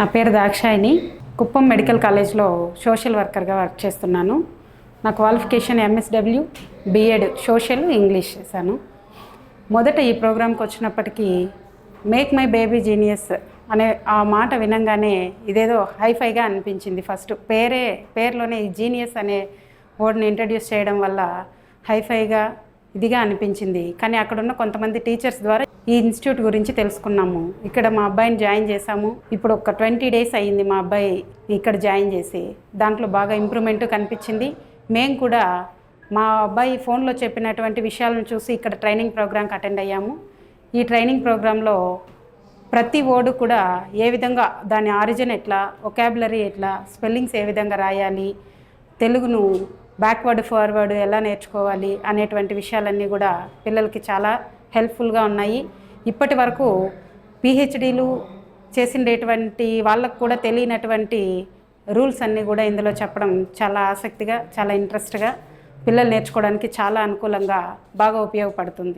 నా పేరు దాక్షాయిని కుప్పం మెడికల్ కాలేజ్లో సోషల్ వర్కర్గా వర్క్ చేస్తున్నాను. నా qualification MSW BEd social English చేశాను. మొదట ఈ ప్రోగ్రాంకి వచ్చినప్పటికీ మేక్ మై బేబీ జీనియస్ అనే ఆ మాట వినంగానే ఇదేదో హైఫైగా అనిపించింది. ఫస్ట్ పేరే పేరులోనే ఈ జీనియస్ అనే వర్డ్ని ఇంట్రడ్యూస్ చేయడం వల్ల హైఫైగా ఇదిగా అనిపించింది. కానీ అక్కడ ఉన్న కొంతమంది టీచర్స్ ద్వారా ఈ ఇన్స్టిట్యూట్ గురించి తెలుసుకున్నాము. ఇక్కడ మా అబ్బాయిని జాయిన్ చేశాము. ఇప్పుడు ఒక ట్వంటీ డేస్ అయ్యింది మా అబ్బాయి ఇక్కడ జాయిన్ చేసి. దాంట్లో బాగా ఇంప్రూవ్మెంట్ కనిపించింది. మేము కూడా మా అబ్బాయి ఫోన్లో చెప్పినటువంటి విషయాలను చూసి ఇక్కడ ట్రైనింగ్ ప్రోగ్రాంకి అటెండ్ అయ్యాము. ఈ ట్రైనింగ్ ప్రోగ్రాంలో ప్రతి వర్డు కూడా ఏ విధంగా దాని ఆరిజిన్ ఎట్లా ఒకాబులరీ ఎట్లా స్పెల్లింగ్స్ ఏ విధంగా రాయాలి తెలుగును బ్యాక్వర్డ్ ఫార్వర్డ్ ఎలా నేర్చుకోవాలి అనేటువంటి విషయాలన్నీ కూడా పిల్లలకి చాలా హెల్ప్ఫుల్గా ఉన్నాయి. ఇప్పటి వరకు పిహెచ్డీలు చేసిండేటువంటి వాళ్ళకు కూడా తెలియనటువంటి రూల్స్ అన్నీ కూడా ఇందులో చెప్పడం చాలా ఆసక్తిగా చాలా ఇంట్రెస్ట్గా పిల్లలు నేర్చుకోవడానికి చాలా అనుకూలంగా బాగా ఉపయోగపడుతుంది.